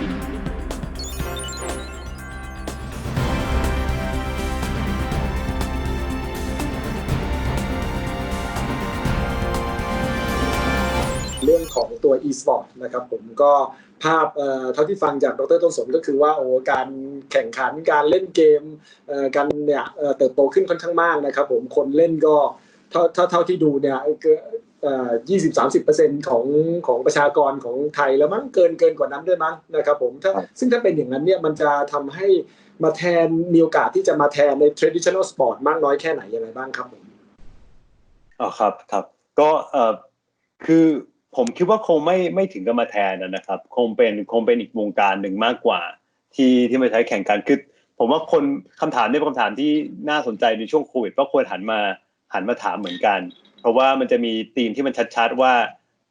เรื่องของตัว e-sport นะครับผมก็ภาพเท่าที่ฟังจากดรต้นสนก็คือว่าโอ้การแข่งขันการเล่นเกมกันเนี่ยเติบโตขึ้นค่อนข้างมากนะครับผมคนเล่นก็เท่าเท่าเท่าที่ดูเนี่ย ยี่สิบสามสิบเปอร์เซ็นของของประชากรของไทยแล้วมั้งเกินเกินกว่านั้นด้วยมั้งนะครับผมถ้าครับซึ่งถ้าเป็นอย่างนั้นเนี่ยมันจะทำให้มาแทนมีโอกาสที่จะมาแทนใน traditional sport มากน้อยแค่ไหนยังไงบ้างครับผมอ๋อครับครับก็เอ่อคือผมคิดว่าคงไม่ไม่ถึงกับมาแทนนะครับ คงเป็นคงเป็นอีกวงการหนึ่งมากกว่า ที่ที่มาใช้แข่งกันคือผมว่าคนคำถามนี้เป็นคำถามที่น่าสนใจในช่วงโควิดก็ควรหันมาหันมาถามเหมือนกัน เพราะว่ามันจะมีธีมที่มันชัดๆว่า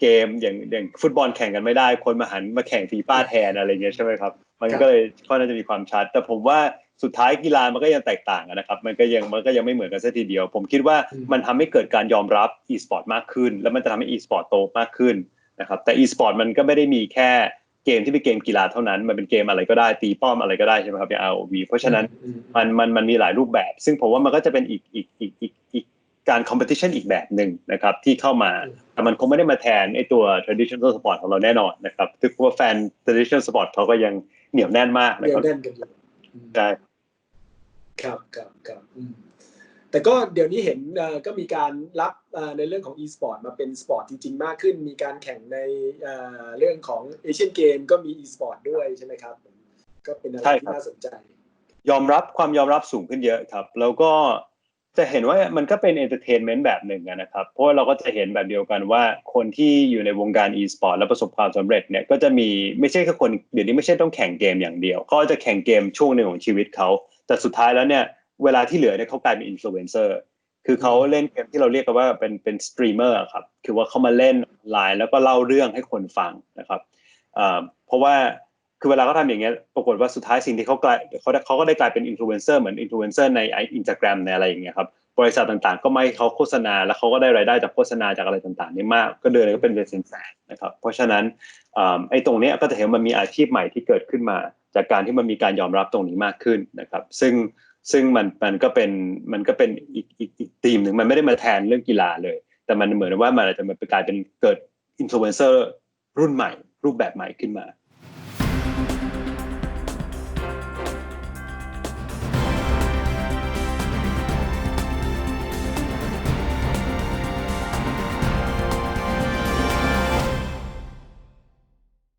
เกมอย่างอย่างฟุตบอลแข่งกันไม่ได้ คนมาหันมาแข่งฟีฟ่าแทนอะไรเงี้ยใช่ไหมครับ มันก็เลยก็น่าจะมีความชัด แต่ผมว่าสุดท้ายกีฬามันก็ยังแตกต่างกันนะครับ มันก็ยังมันก็ยังไม่เหมือนกันสัทีเดียว ผมคิดว่าอืมมันทำให้เกิดการยอมรับ e-sport มากขึ้น แล้วมันจะทำให้ e-sport โตมากขึ้นนะครับแต่ e-sport มันก็ไม่ได้มีแค่เกมที่เป็นเกมกีฬาเท่านั้น มันเป็นเกมอะไรก็ได้ตีป้อมอะไรก็ได้ใช่ไหมครับอย่าง ROV เพราะฉะนั้นอืมมันมันมันมีหลายรูปแบบ ซึ่งผมว่ามันก็จะเป็นอีกอีกอีกอีกอี กการคอมเพติชันอีกแบบหนึ่งนะครับที่เข้ามาอืมแต่มันคงไม่ได้มาแทนไอตัว traditional sport ของเราแน่นอนนะครับถึงว่าแฟน traditional sport เขาก็ยังเหนียวแน่นมากนะเดียครัวบแน่นกันอยู่อืมใช่ครับครับครับอืมแต่ก็เดี๋ยวนี้เห็นเอ่อก็มีการรับเอ่อในเรื่องของ e-sport มาเป็นสปอร์ตจริง ๆ มากขึ้น มีการแข่งในเอ่อเรื่องของเอเชียนเกมก็มี e-sport ด้วยใช่ไหมครับ ก็เป็นอะไรที่น่าสนใจ ยอมรับความยอมรับสูงขึ้นเยอะครับ แล้วก็ จะเห็นว่ามันก็เป็นเอนเตอร์เทนเมนต์แบบหนึ่งนะครับ เพราะเราก็จะเห็นแบบเดียวกันว่าคนที่อยู่ในวงการ e-sport แล้วประสบความสำเร็จเนี่ยก็จะมีไม่ใช่แค่คนเดี๋ยวนี้ไม่ใช่ต้องแข่งเกมอย่างเดียวเขาจะแข่งเกมช่วงหนึ่งของชีวิตเขา แต่สุดท้ายแล้วเนี่ยเวลาที่เหลือเนี่ยเขากลายเป็นอินฟลูเอนเซอร์คือเขาเล่นเกมที่เราเรียกกันว่าเป็นเป็นสตรีมเมอร์ครับคือว่าเขามาเล่นไลน์แล้วก็เล่าเรื่องให้คนฟังนะครับเพราะว่า คือเวลาเขาทำอย่างเงี้ยปรากฏว่าสุดท้ายสิ่งที่เขากลายเขาเขาก็ได้กลายเป็นอินฟลูเอนเซอร์เหมือนอินฟลูเอนเซอร์ในอินสตาแกรมในอะไรอย่างเงี้ยครับบริษัทต่างๆ ก็ไม่เขาโฆษณา แล้วเขาก็ได้รายได้จากโฆษณาจากอะไรต่างๆนี่มากก็เดินก็เป็นเป็นแสนนะครับเพราะฉะนั้นอไอ้ตรงเนี้ยก็จะเห็นมันมีอาชีพใหม่ที่เกิดขึ้นมา จากการที่มันมีการยอมรับตรงนี้มากขึ้นนะครับ ซึ่งซึ่งมันมันก็เป็นมันก็เป็นอีกอีกอีกธีมหนึ่งมันไม่ได้มาแทนเรื่องกีฬาเลย แต่มันเหมือนว่ามันอาจจะมาเป็นกลายเป็นเกิดอินฟลูเอนเซอร์รุ่นใหม่ รูปแบบใหม่ขึ้นมา